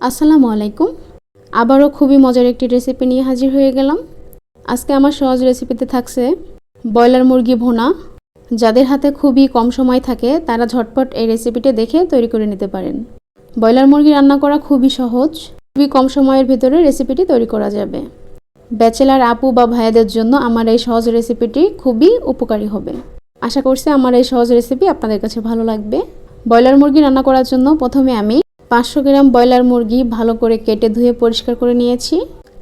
আসসালামু আলাইকুম। আবারও খুবই মজার একটি রেসিপি নিয়ে হাজির হয়ে গেলাম। আজকে আমার সহজ রেসিপিতে থাকছে ব্রয়লার মুরগি ভোনা। যাদের হাতে খুবই কম সময় থাকে, তারা ঝটপট এই রেসিপিটা দেখে তৈরি করে নিতে পারেন। ব্রয়লার মুরগি রান্না করা খুবই সহজ। খুবই কম সময়ের ভিতরে রেসিপিটি তৈরি করা যাবে। ব্যাচেলার আপু বা ভাইয়াদের জন্য আমার এই সহজ রেসিপিটি খুবই উপকারী হবে। আশা করছি আমার এই সহজ রেসিপি আপনাদের কাছে ভালো লাগবে। ব্রয়লার মুরগি রান্না করার জন্য প্রথমে আমি পাঁচশো গ্রাম ব্রয়লার মুরগি ভালো করে কেটে ধুয়ে পরিষ্কার করে নিয়েছি।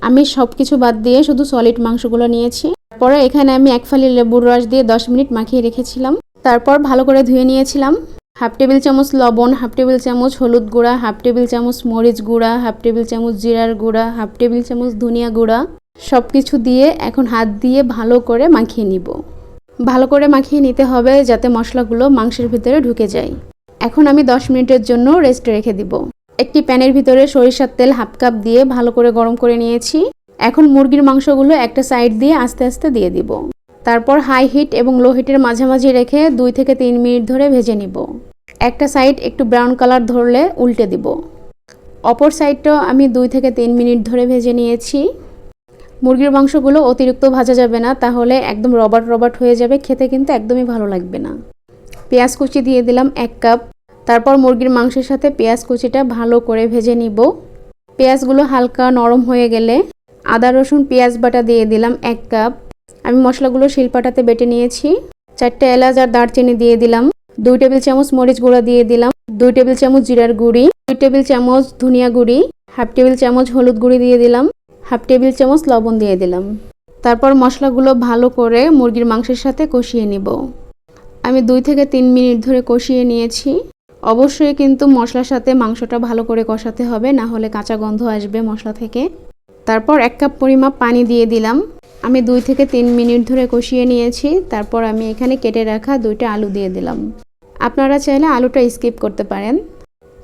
আমি সব কিছু বাদ দিয়ে শুধু সলিড মাংসগুলো নিয়েছি। পরে এখানে আমি এক ফালি লেবুর রস দিয়ে দশ মিনিট মাখিয়ে রেখেছিলাম। তারপর ভালো করে ধুয়ে নিয়েছিলাম। হাফ টেবিল চামচ লবণ, হাফ টেবিল চামচ হলুদ গুঁড়া, হাফ টেবিল চামচ মরিচ গুঁড়া, হাফ টেবিল চামচ জিরার গুঁড়া, হাফ টেবিল চামচ ধনিয়া গুঁড়া সব কিছু দিয়ে এখন হাত দিয়ে ভালো করে মাখিয়ে নিব। ভালো করে মাখিয়ে নিতে হবে যাতে মশলাগুলো মাংসের ভিতরে ঢুকে যায়। এখন আমি 10 মিনিটের জন্য রেস্টে রেখে দিব। একটি প্যানের ভিতরে সরিষার তেল হাফ কাপ দিয়ে ভালো করে গরম করে নিয়েছি। এখন মুরগির মাংসগুলো একটা সাইড দিয়ে আস্তে আস্তে দিয়ে দিব। তারপর হাই হিট এবং লো হিটের মাঝামাঝি রেখে দুই থেকে তিন মিনিট ধরে ভেজে নিব। একটা সাইড একটু ব্রাউন কালার ধরলে উল্টে দিব। অপর সাইডটাও আমি দুই থেকে তিন মিনিট ধরে ভেজে নিয়েছি। মুরগির মাংসগুলো অতিরিক্ত ভাজা যাবে না, তাহলে একদম রবার্ট রবার্ট হয়ে যাবে, খেতে কিন্তু একদমই ভালো লাগবে না। পেঁয়াজ কুচি দিয়ে দিলাম এক কাপ তারপর মুরগির মাংসের সাথে পেঁয়াজ কুচিটা ভালো করে ভেজে নিব। পেঁয়াজগুলো হালকা নরম হয়ে গেলে আদা, রসুন, পেঁয়াজ বাটা দিয়ে দিলাম এক কাপ। আমি মশলাগুলো শিলপাটাতে বেটে নিয়েছি। চারটে এলাচ আর দারচিনি দিয়ে দিলাম। দুই টেবিল চামচ মরিচ গুঁড়া দিয়ে দিলাম। দুই টেবিল চামচ জিরার গুঁড়ি। দুই টেবিল চামচ ধনিয়া গুঁড়ি। হাফ টেবিল চামচ হলুদ গুঁড়ি দিয়ে দিলাম। হাফ টেবিল চামচ লবণ দিয়ে দিলাম। তারপর মশলাগুলো ভালো করে মুরগির মাংসের সাথে কষিয়ে নিব। আমি দুই থেকে তিন মিনিট ধরে কষিয়ে নিয়েছি। অবশ্যই কিন্তু মশলার সাথে মাংসটা ভালো করে কষাতে হবে, না হলে কাঁচা গন্ধ আসবে মশলা থেকে। তারপর এক কাপ পরিমাপ পানি দিয়ে দিলাম। আমি দুই থেকে তিন মিনিট ধরে কষিয়ে নিয়েছি। তারপর আমি এখানে কেটে রাখা দুইটা আলু দিয়ে দিলাম। আপনারা চাইলে আলুটা স্কিপ করতে পারেন।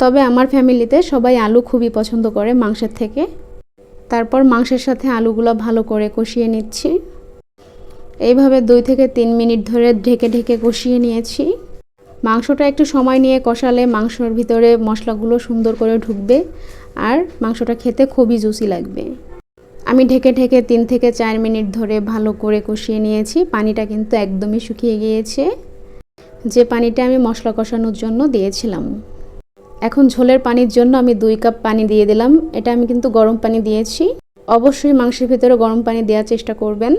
তবে আমার ফ্যামিলিতে সবাই আলু খুবই পছন্দ করে মাংসের থেকে। তারপর মাংসের সাথে আলুগুলো ভালো করে কষিয়ে নিচ্ছি। এইভাবে দুই থেকে তিন মিনিট ধরে ঢেকে ঢেকে কষিয়ে নিয়েছি। মাংসটা একটু সময় নিয়ে কষালে মাংসর ভিতরে মশলাগুলো সুন্দর করে ঢুকবে আর মাংসটা খেতে খুবই জুসি লাগবে। আমি ঢেকে ঢেকে তিন থেকে চার মিনিট ধরে ভালো করে কষিয়ে নিয়েছি। পানিটা কিন্তু একদমই শুকিয়ে গিয়েছে। যে পানিটা আমি মশলা কষানোর জন্য দিয়েছিলাম। এখন ঝোলের পানির জন্য আমি দুই কাপ পানি দিয়ে দিলাম। এটা আমি কিন্তু গরম পানি দিয়েছি। অবশ্যই মাংসের ভিতরে গরম পানি দেওয়ার চেষ্টা করবেন।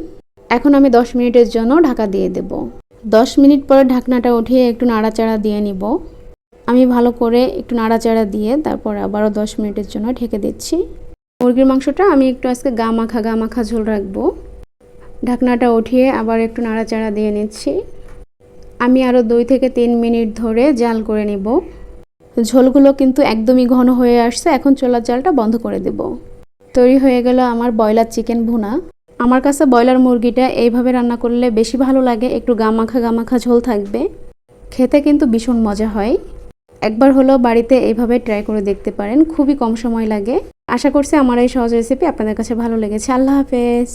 এখন আমি দশ মিনিটের জন্য ঢাকা দিয়ে দেব। দশ মিনিট পরে ঢাকনাটা উঠিয়ে একটু নাড়াচাড়া দিয়ে নিব। আমি ভালো করে একটু নাড়াচাড়া দিয়ে তারপর আবারও দশ মিনিটের জন্য ঢেকে দিচ্ছি। মুরগির মাংসটা আমি একটু আজকে গা মাখা গা মাখা ঝোল রাখব। ঢাকনাটা উঠিয়ে আবার একটু নাড়াচাড়া দিয়ে নিচ্ছি। আমি আরও দুই থেকে তিন মিনিট ধরে জাল করে নিব। ঝোলগুলো কিন্তু একদমই ঘন হয়ে আসছে, এখন চোলার জালটা বন্ধ করে দেব। তৈরি হয়ে গেল আমার ব্রয়লার চিকেন ভুনা। আমার কাছে ব্রয়লার মুরগিটা এইভাবে রান্না করলে বেশি ভালো লাগে, একটু গামাখা গামাখা ঝোল থাকবে। খেতে কিন্তু ভীষণ মজা হয়। একবার হলেও বাড়িতে এইভাবে ট্রাই করে দেখতে পারেন, খুবই কম সময় লাগে। আশা করছি আমার এই সহজ রেসিপি আপনাদের কাছে ভালো লেগেছে। আল্লাহ হাফেজ।